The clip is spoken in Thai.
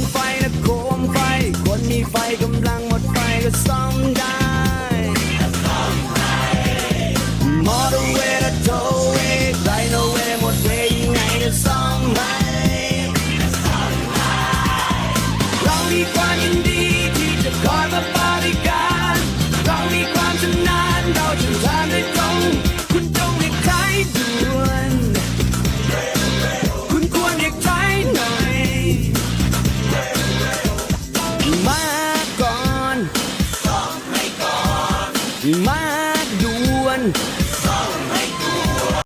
นไฟนะโคมไฟ คนมีไฟกำลังหมดไฟก็ซ่อมได้มอเตอร์เวย์และโทเวย์ไรโนเวย์หมดเวย์ยังไงก็ซ่อมได้เรามีความยินดีที่จะคอยมาบริการเรามีความชำนาญเราจะทำ มากด่วน